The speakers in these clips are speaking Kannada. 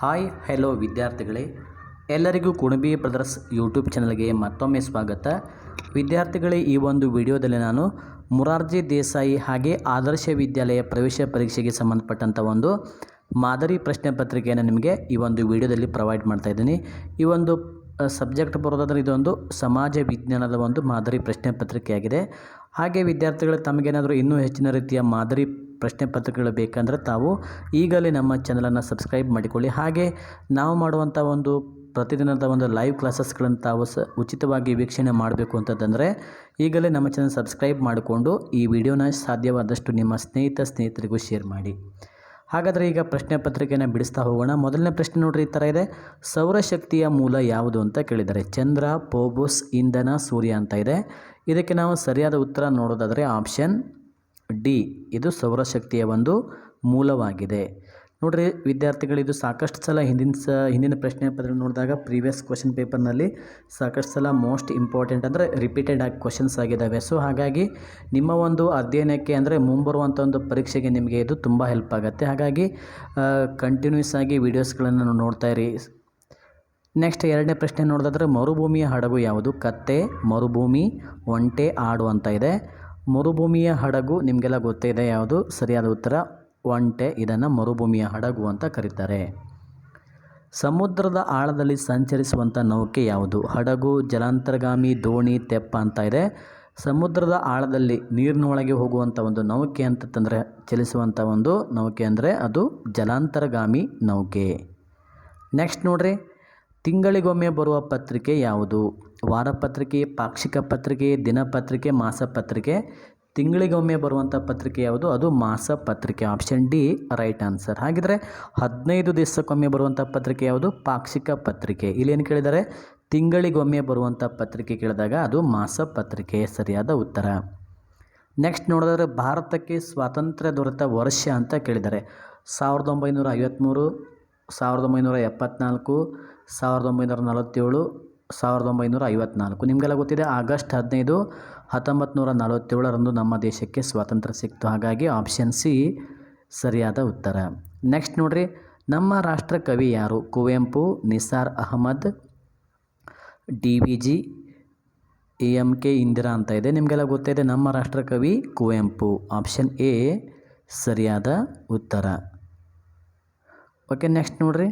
ಹಾಯ್ ಹೆಲೋ ವಿದ್ಯಾರ್ಥಿಗಳೇ. ಎಲ್ಲರಿಗೂ ಕುಣಬಿ ಬ್ರದರ್ಸ್ ಯೂಟ್ಯೂಬ್ ಚಾನಲ್ಗೆ ಮತ್ತೊಮ್ಮೆ ಸ್ವಾಗತ. ವಿದ್ಯಾರ್ಥಿಗಳೇ, ಈ ಒಂದು ವಿಡಿಯೋದಲ್ಲಿ ನಾನು ಮುರಾರ್ಜಿ ದೇಸಾಯಿ ಹಾಗೆ ಆದರ್ಶ ವಿದ್ಯಾಲಯ ಪ್ರವೇಶ ಪರೀಕ್ಷೆಗೆ ಸಂಬಂಧಪಟ್ಟಂಥ ಒಂದು ಮಾದರಿ ಪ್ರಶ್ನೆ ಪತ್ರಿಕೆಯನ್ನು ನಿಮಗೆ ಈ ಒಂದು ವಿಡಿಯೋದಲ್ಲಿ ಪ್ರೊವೈಡ್ ಮಾಡ್ತಾ ಇದ್ದೀನಿ. ಈ ಒಂದು ಸಬ್ಜೆಕ್ಟ್ ಬರೋದಾದ್ರೆ ಇದೊಂದು ಸಮಾಜ ವಿಜ್ಞಾನದ ಒಂದು ಮಾದರಿ ಪ್ರಶ್ನೆ ಪತ್ರಿಕೆಯಾಗಿದೆ. ಹಾಗೆ ವಿದ್ಯಾರ್ಥಿಗಳು, ತಮಗೇನಾದರೂ ಇನ್ನೂ ಹೆಚ್ಚಿನ ರೀತಿಯ ಮಾದರಿ ಪ್ರಶ್ನೆ ಪತ್ರಿಕೆಗಳು ಬೇಕಂದರೆ ತಾವು ಈಗಲೇ ನಮ್ಮ ಚಾನಲನ್ನು ಸಬ್ಸ್ಕ್ರೈಬ್ ಮಾಡಿಕೊಳ್ಳಿ. ಹಾಗೆ ನಾವು ಮಾಡುವಂಥ ಒಂದು ಪ್ರತಿದಿನದ ಒಂದು ಲೈವ್ ಕ್ಲಾಸಸ್ಗಳನ್ನು ತಾವು ಸ ಉಚಿತವಾಗಿ ವೀಕ್ಷಣೆ ಮಾಡಬೇಕು ಅಂತಂದರೆ ಈಗಲೇ ನಮ್ಮ ಚಾನಲ್ ಸಬ್ಸ್ಕ್ರೈಬ್ ಮಾಡಿಕೊಂಡು ಈ ವಿಡಿಯೋನ ಸಾಧ್ಯವಾದಷ್ಟು ನಿಮ್ಮ ಸ್ನೇಹಿತ ಸ್ನೇಹಿತರಿಗೂ ಶೇರ್ ಮಾಡಿ. ಹಾಗಾದರೆ ಈಗ ಪ್ರಶ್ನೆ ಪತ್ರಿಕೆಯನ್ನು ಬಿಡಿಸ್ತಾ ಹೋಗೋಣ. ಮೊದಲನೇ ಪ್ರಶ್ನೆ ನೋಡ್ರಿ ಈ ಥರ ಇದೆ. ಸೌರಶಕ್ತಿಯ ಮೂಲ ಯಾವುದು ಅಂತ ಕೇಳಿದ್ದಾರೆ ಚಂದ್ರ, ಪೋಬುಸ್, ಇಂಧನ, ಸೂರ್ಯ ಅಂತ ಇದೆ. ಇದಕ್ಕೆ ನಾವು ಸರಿಯಾದ ಉತ್ತರ ನೋಡೋದಾದರೆ ಆಪ್ಷನ್ ಡಿ. ಇದು ಸೌರಶಕ್ತಿಯ ಒಂದು ಮೂಲವಾಗಿದೆ. ನೋಡ್ರಿ ವಿದ್ಯಾರ್ಥಿಗಳು, ಇದು ಸಾಕಷ್ಟು ಸಲ ಹಿಂದಿನ ಸ, ಹಿಂದಿನ ಪ್ರಶ್ನೆ ಪತ್ರ ನೋಡಿದಾಗ ಪ್ರೀವಿಯಸ್ ಕ್ವಶನ್ ಪೇಪರ್ನಲ್ಲಿ ಸಾಕಷ್ಟು ಸಲ ಮೋಸ್ಟ್ ಇಂಪಾರ್ಟೆಂಟ್ ಅಂದರೆ ರಿಪೀಟೆಡ್ ಆಗಿ ಕ್ವಶನ್ಸ್ ಆಗಿದ್ದಾವೆ ಸೊ, ಹಾಗಾಗಿ ನಿಮ್ಮ ಒಂದು ಅಧ್ಯಯನಕ್ಕೆ ಅಂದರೆ ಮುಂಬರುವಂಥ ಒಂದು ಪರೀಕ್ಷೆಗೆ ನಿಮಗೆ ಇದು ತುಂಬ ಹೆಲ್ಪ್ ಆಗುತ್ತೆ. ಹಾಗಾಗಿ ಕಂಟಿನ್ಯೂಸ್ ಆಗಿ ವೀಡಿಯೋಸ್ಗಳನ್ನು ನೋಡ್ತಾ ಇರಿ. ನೆಕ್ಸ್ಟ್ ಎರಡನೇ ಪ್ರಶ್ನೆ ನೋಡೋದಾದ್ರೆ ಮರುಭೂಮಿಯ ಹಡಗು ಯಾವುದು? ಕತ್ತೆ, ಮರುಭೂಮಿ, ಒಂಟೆ, ಆಡು ಅಂತ ಇದೆ. ಮರುಭೂಮಿಯ ಹಡಗು ನಿಮಗೆಲ್ಲ ಗೊತ್ತಿದೆ ಯಾವುದು? ಸರಿಯಾದ ಉತ್ತರ, ಒಂಟೆ. ಇದನ್ನು ಮರುಭೂಮಿಯ ಹಡಗು ಅಂತ ಕರೀತಾರೆ. ಸಮುದ್ರದ ಆಳದಲ್ಲಿ ಸಂಚರಿಸುವಂಥ ನೌಕೆ ಯಾವುದು? ಹಡಗು, ಜಲಾಂತರ್ಗಾಮಿ, ದೋಣಿ, ತೆಪ್ಪ ಅಂತ ಇದೆ. ಸಮುದ್ರದ ಆಳದಲ್ಲಿ ನೀರಿನೊಳಗೆ ಹೋಗುವಂಥ ಒಂದು ನೌಕೆ ಅಂತ ತಂದರೆ ಚಲಿಸುವಂಥ ಒಂದು ನೌಕೆ ಅಂದರೆ ಅದು ಜಲಾಂತರ್ಗಾಮಿ ನೌಕೆ. ನೆಕ್ಸ್ಟ್ ನೋಡ್ರಿ. ತಿಂಗಳಿಗೊಮ್ಮೆ ಬರುವ ಪತ್ರಿಕೆ ಯಾವುದು? ವಾರಪತ್ರಿಕೆ, ಪಾಕ್ಷಿಕ ಪತ್ರಿಕೆ, ದಿನಪತ್ರಿಕೆ, ಮಾಸಪತ್ರಿಕೆ, ತಿಂಗಳಿಗೊಮ್ಮೆ ಬರುವಂಥ ಪತ್ರಿಕೆ ಯಾವುದು? ಅದು ಮಾಸಪತ್ರಿಕೆ ಆಪ್ಷನ್ ಡಿ ರೈಟ್ ಆನ್ಸರ್ ಹಾಗಿದ್ರೆ ಹದಿನೈದು ದಿವಸಕ್ಕೊಮ್ಮೆ ಬರುವಂಥ ಪತ್ರಿಕೆ ಯಾವುದು? ಪಾಕ್ಷಿಕ ಪತ್ರಿಕೆ. ಇಲ್ಲೇನು ಕೇಳಿದರೆ ತಿಂಗಳಿಗೊಮ್ಮೆ ಬರುವಂಥ ಪತ್ರಿಕೆ ಕೇಳಿದಾಗ ಅದು ಮಾಸಪತ್ರಿಕೆ. ಸರಿಯಾದ ಉತ್ತರ. ನೆಕ್ಸ್ಟ್ ನೋಡಿದ್ರೆ ಭಾರತಕ್ಕೆ ಸ್ವಾತಂತ್ರ್ಯ ದೊರೆತ ವರ್ಷ ಅಂತ ಕೇಳಿದ್ದಾರೆ. ಸಾವಿರದ ಒಂಬೈನೂರ ಐವತ್ತ್ಮೂರು ಸಾವಿರದ ಒಂಬೈನೂರ ಎಪ್ಪತ್ತ್ನಾಲ್ಕು ಸಾವಿರದ ಒಂಬೈನೂರ ನಲವತ್ತೇಳು ಸಾವಿರದ ಒಂಬೈನೂರ ಐವತ್ನಾಲ್ಕು. ನಿಮಗೆಲ್ಲ ಗೊತ್ತಿದೆ, ಆಗಸ್ಟ್ ಹದಿನೈದು ಹತ್ತೊಂಬತ್ತು ನೂರ ನಲವತ್ತೇಳರಂದು ನಮ್ಮ ದೇಶಕ್ಕೆ ಸ್ವಾತಂತ್ರ್ಯ ಸಿಕ್ತು. ಹಾಗಾಗಿ ಆಪ್ಷನ್ ಸಿ ಸರಿಯಾದ ಉತ್ತರ. ನೆಕ್ಸ್ಟ್ ನೋಡ್ರಿ, ನಮ್ಮ ರಾಷ್ಟ್ರ ಕವಿ ಯಾರು? Kuvempu, Nisar Ahmed, D V G, A M K Indira ಅಂತ ಇದೆ. ನಿಮಗೆಲ್ಲ ಗೊತ್ತಿದೆ, ನಮ್ಮ ರಾಷ್ಟ್ರ ಕವಿ ಕುವೆಂಪು. ಆಪ್ಷನ್ ಎ ಸರಿಯಾದ ಉತ್ತರ. ಓಕೆ ನೆಕ್ಸ್ಟ್ ನೋಡ್ರಿ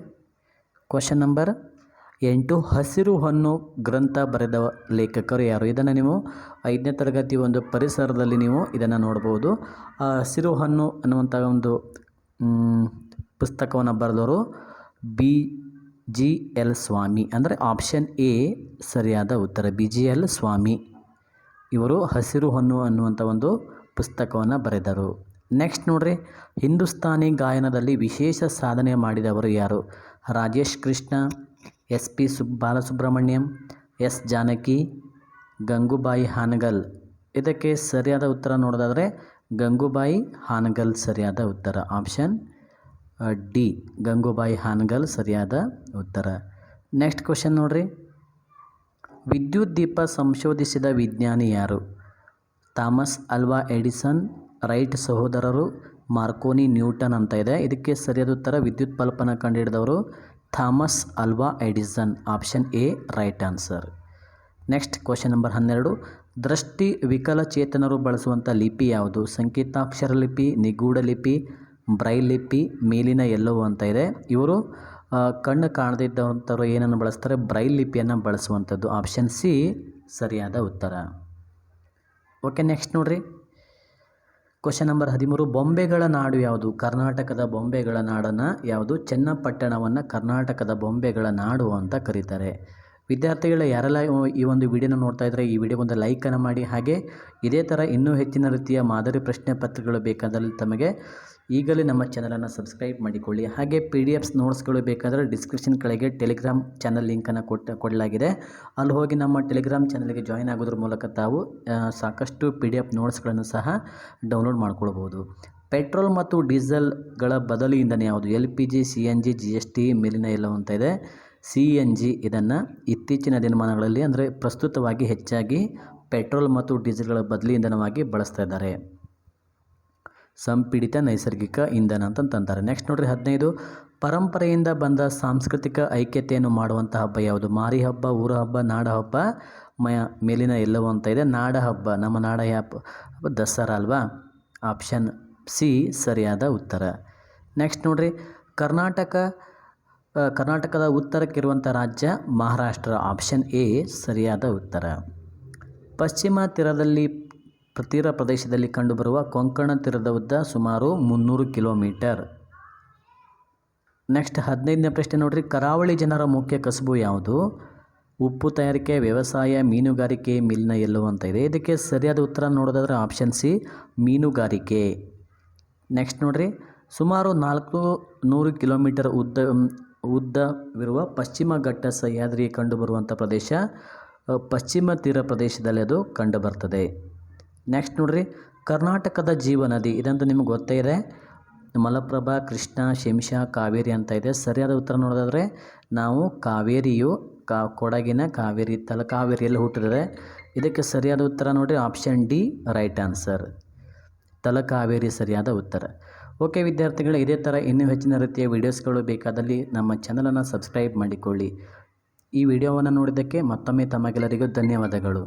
ಕ್ವಶನ್ ನಂಬರ್ ಎಂಟು ಹಸಿರು ಹಣ್ಣು ಗ್ರಂಥ ಬರೆದ ಲೇಖಕರು ಯಾರು? ಇದನ್ನು ನೀವು ಐದನೇ ತರಗತಿ ಒಂದು ಪರಿಸರದಲ್ಲಿ ನೀವು ಇದನ್ನು ನೋಡ್ಬೋದು. ಹಸಿರು ಹಣ್ಣು ಅನ್ನುವಂಥ ಒಂದು ಪುಸ್ತಕವನ್ನು ಬರೆದವರು ಬಿ ಜಿ ಎಲ್ ಸ್ವಾಮಿ. ಅಂದರೆ ಆಪ್ಷನ್ ಎ ಸರಿಯಾದ ಉತ್ತರ. B G L Swami. ಇವರು ಹಸಿರು ಹಣ್ಣು ಅನ್ನುವಂಥ ಒಂದು ಪುಸ್ತಕವನ್ನು ಬರೆದರು. ನೆಕ್ಸ್ಟ್ ನೋಡ್ರಿ, ಹಿಂದೂಸ್ತಾನಿ ಗಾಯನದಲ್ಲಿ ವಿಶೇಷ ಸಾಧನೆ ಮಾಡಿದವರು ಯಾರು? ರಾಜೇಶ್ ಕೃಷ್ಣ ಎಸ್ ಪಿ ಸುಬ್, ಬಾಲಸುಬ್ರಹ್ಮಣ್ಯಂ, ಎಸ್ ಜಾನಕಿ, ಗಂಗೂಬಾಯಿ ಹಾನಗಲ್. ಇದಕ್ಕೆ ಸರಿಯಾದ ಉತ್ತರ ನೋಡೋದಾದರೆ ಗಂಗೂಬಾಯಿ ಹಾನಗಲ್ ಸರಿಯಾದ ಉತ್ತರ. ಆಪ್ಷನ್ ಡಿ, ಗಂಗೂಬಾಯಿ ಹಾನಗಲ್ ಸರಿಯಾದ ಉತ್ತರ. ನೆಕ್ಸ್ಟ್ ಕ್ವಶನ್ ನೋಡ್ರಿ. ವಿದ್ಯುತ್ ದೀಪ ಸಂಶೋಧಿಸಿದ ವಿಜ್ಞಾನಿ ಯಾರು? ಥಾಮಸ್ ಅಲ್ವಾ ಎಡಿಸನ್, ರೈಟ್ ಸಹೋದರರು ಮಾರ್ಕೋನಿ ನ್ಯೂಟನ್ ಅಂತ ಇದೆ. ಇದಕ್ಕೆ ಸರಿಯಾದ ಉತ್ತರ ವಿದ್ಯುತ್ ಬಲ್ಪನ್ನು ಕಂಡುಹಿಡಿದವರು Thomas Alva Edison, option A, right answer. Next question number ಹನ್ನೆರಡು. ದೃಷ್ಟಿ ವಿಕಲಚೇತನರು ಬಳಸುವಂಥ ಲಿಪಿ ಯಾವುದು? ಸಂಕೇತಾಕ್ಷರ ಲಿಪಿ, ನಿಗೂಢ ಲಿಪಿ, ಬ್ರೈಲ್ ಲಿಪಿ, ಮೇಲಿನ ಎಲ್ಲವೂ ಅಂತ ಇದೆ. ಇವರು ಕಣ್ಣು ಕಾಣದಿದ್ದಂಥವ್ರು ಏನನ್ನು ಬಳಸ್ತಾರೆ? ಬ್ರೈಲ್ ಲಿಪಿಯನ್ನು ಬಳಸುವಂಥದ್ದು. ಆಪ್ಷನ್ ಸಿ, ಸರಿಯಾದ ಉತ್ತರ. ಓಕೆ, ನೆಕ್ಸ್ಟ್ ನೋಡ್ರಿ. ಕ್ವಶನ್ ನಂಬರ್ ಹದಿಮೂರು, ಬೊಂಬೆಗಳ ನಾಡು ಯಾವುದು? ಕರ್ನಾಟಕದ ಬೊಂಬೆಗಳ ನಾಡನ್ನು ಯಾವುದು? ಚನ್ನಪಟ್ಟಣವನ್ನು ಕರ್ನಾಟಕದ ಬೊಂಬೆಗಳ ನಾಡು ಅಂತ ಕರೀತಾರೆ. ವಿದ್ಯಾರ್ಥಿಗಳ, ಯಾರೆಲ್ಲ ಈ ಒಂದು ವಿಡಿಯೋನ ನೋಡ್ತಾ ಇದ್ದರೆ ಈ ವಿಡಿಯೋಗೊಂದು ಲೈಕನ್ನು ಮಾಡಿ. ಹಾಗೆ ಇದೇ ಥರ ಇನ್ನೂ ಹೆಚ್ಚಿನ ರೀತಿಯ ಮಾದರಿ ಪ್ರಶ್ನೆ ಪತ್ರಗಳು ಬೇಕಾದಲ್ಲಿ ತಮಗೆ ಈಗಲೇ ನಮ್ಮ ಚಾನಲನ್ನು ಸಬ್ಸ್ಕ್ರೈಬ್ ಮಾಡಿಕೊಳ್ಳಿ. ಹಾಗೆ ಪಿ ಡಿ ಎಫ್ಸ್ ನೋಟ್ಸ್ಗಳು ಬೇಕಾದರೆ ಡಿಸ್ಕ್ರಿಪ್ಷನ್ ಕೆಳಗೆ ಟೆಲಿಗ್ರಾಮ್ ಚಾನಲ್ ಲಿಂಕನ್ನು ಕೊಟ್ಟ ಕೊಡಲಾಗಿದೆ. ಅಲ್ಲಿ ಹೋಗಿ ನಮ್ಮ ಟೆಲಿಗ್ರಾಮ್ ಚಾನಲ್ಗೆ ಜಾಯಿನ್ ಆಗೋದ್ರ ಮೂಲಕ ತಾವು ಸಾಕಷ್ಟು ಪಿ ಡಿ ಎಫ್ ನೋಟ್ಸ್ಗಳನ್ನು ಸಹ ಡೌನ್ಲೋಡ್ ಮಾಡ್ಕೊಳ್ಬೋದು. ಪೆಟ್ರೋಲ್ ಮತ್ತು ಡೀಸೆಲ್ಗಳ ಬದಲಿಯಿಂದನೇ ಯಾವುದು? L P G, C N G G S T ಮೇಲಿನ ಎಲ್ಲ ಅಂತ ಇದೆ. ಸಿ ಎನ್ ಜಿ ಇದನ್ನು ಇತ್ತೀಚಿನ ದಿನಮಾನಗಳಲ್ಲಿ ಅಂದರೆ ಪ್ರಸ್ತುತವಾಗಿ ಹೆಚ್ಚಾಗಿ ಪೆಟ್ರೋಲ್ ಮತ್ತು ಡೀಸೆಲ್ಗಳ ಬದಲಿ ಇಂಧನವಾಗಿ ಬಳಸ್ತಾ ಇದ್ದಾರೆ. ಸಂಪೀಡಿತ ನೈಸರ್ಗಿಕ ಇಂಧನ ಅಂತಂತಂತಾರೆ ನೆಕ್ಸ್ಟ್ ನೋಡ್ರಿ ಹದಿನೈದು, ಪರಂಪರೆಯಿಂದ ಬಂದ ಸಾಂಸ್ಕೃತಿಕ ಐಕ್ಯತೆಯನ್ನು ಮಾಡುವಂಥ ಹಬ್ಬ ಯಾವುದು? ಮಾರಿ ಹಬ್ಬ, ಊರ ಹಬ್ಬ, ನಾಡ ಹಬ್ಬ ಮಯ ಮೇಲಿನ ಎಲ್ಲವೂ ಅಂತ ಇದೆ. ನಾಡ ಹಬ್ಬ, ನಮ್ಮ ನಾಡ ಹಬ್ಬ ದಸರಾ ಅಲ್ವಾ? ಆಪ್ಷನ್ ಸಿ ಸರಿಯಾದ ಉತ್ತರ. ನೆಕ್ಸ್ಟ್ ನೋಡ್ರಿ, ಕರ್ನಾಟಕ ಕರ್ನಾಟಕದ ಉತ್ತರಕ್ಕಿರುವಂಥ ರಾಜ್ಯ ಮಹಾರಾಷ್ಟ್ರ. ಆಪ್ಷನ್ ಎ ಸರಿಯಾದ ಉತ್ತರ. ಪಶ್ಚಿಮ ತೀರದಲ್ಲಿ ತೀರ ಪ್ರದೇಶದಲ್ಲಿ ಕಂಡುಬರುವ ಕೊಂಕಣ ತೀರದ ಉದ್ದ ಸುಮಾರು ಮುನ್ನೂರು ಕಿಲೋಮೀಟರ್. ನೆಕ್ಸ್ಟ್ ಹದಿನೈದನೇ ಪ್ರಶ್ನೆ ನೋಡ್ರಿ, ಕರಾವಳಿ ಜನರ ಮುಖ್ಯ ಕಸಬು ಯಾವುದು? ಉಪ್ಪು ತಯಾರಿಕೆ, ವ್ಯವಸಾಯ, ಮೀನುಗಾರಿಕೆ, ಮಿಲ್ನ ಎಲ್ಲೋ ಅಂತ ಇದೆ. ಇದಕ್ಕೆ ಸರಿಯಾದ ಉತ್ತರ ನೋಡೋದಾದ್ರೆ ಆಪ್ಷನ್ ಸಿ, ಮೀನುಗಾರಿಕೆ. ನೆಕ್ಸ್ಟ್ ನೋಡ್ರಿ, ಸುಮಾರು ನಾಲ್ಕು ನೂರು ಕಿಲೋಮೀಟರ್ ಉದ್ದ ಉದ್ದವಿರುವ ಪಶ್ಚಿಮ ಘಟ್ಟ ಸಹ್ಯಾದ್ರಿ ಕಂಡುಬರುವಂಥ ಪ್ರದೇಶ ಪಶ್ಚಿಮ ತೀರ ಪ್ರದೇಶದಲ್ಲಿ ಅದು ಕಂಡುಬರ್ತದೆ. ನೆಕ್ಸ್ಟ್ ನೋಡ್ರಿ, ಕರ್ನಾಟಕದ ಜೀವನದಿ. ಇದಂತೂ ನಿಮ್ಗೆ ಗೊತ್ತೇ ಇದೆ. ಮಲಪ್ರಭಾ, ಕೃಷ್ಣ ಶಿಂಷಾ ಕಾವೇರಿ ಅಂತ ಇದೆ. ಸರಿಯಾದ ಉತ್ತರ ನೋಡೋದಾದರೆ, ನಾವು ಕಾವೇರಿಯು, ಕಾ, ಕೊಡಗಿನ ಕಾವೇರಿ ತಲಕಾವೇರಿಯಲ್ಲಿ ಹುಟ್ಟಿದರೆ ಇದಕ್ಕೆ ಸರಿಯಾದ ಉತ್ತರ ನೋಡಿರಿ option D right answer Talakaveri ಸರಿಯಾದ ಉತ್ತರ. ಓಕೆ ವಿದ್ಯಾರ್ಥಿಗಳು, ಇದೇ ಥರ ಇನ್ನೂ ಹೆಚ್ಚಿನ ರೀತಿಯ ವೀಡಿಯೋಸ್ಗಳು ಬೇಕಾದಲ್ಲಿ ನಮ್ಮ ಚಾನಲನ್ನು ಸಬ್ಸ್ಕ್ರೈಬ್ ಮಾಡಿಕೊಳ್ಳಿ. ಈ ವಿಡಿಯೋವನ್ನು ನೋಡಿದ್ದಕ್ಕೆ ಮತ್ತೊಮ್ಮೆ ತಮಗೆಲ್ಲರಿಗೂ ಧನ್ಯವಾದಗಳು.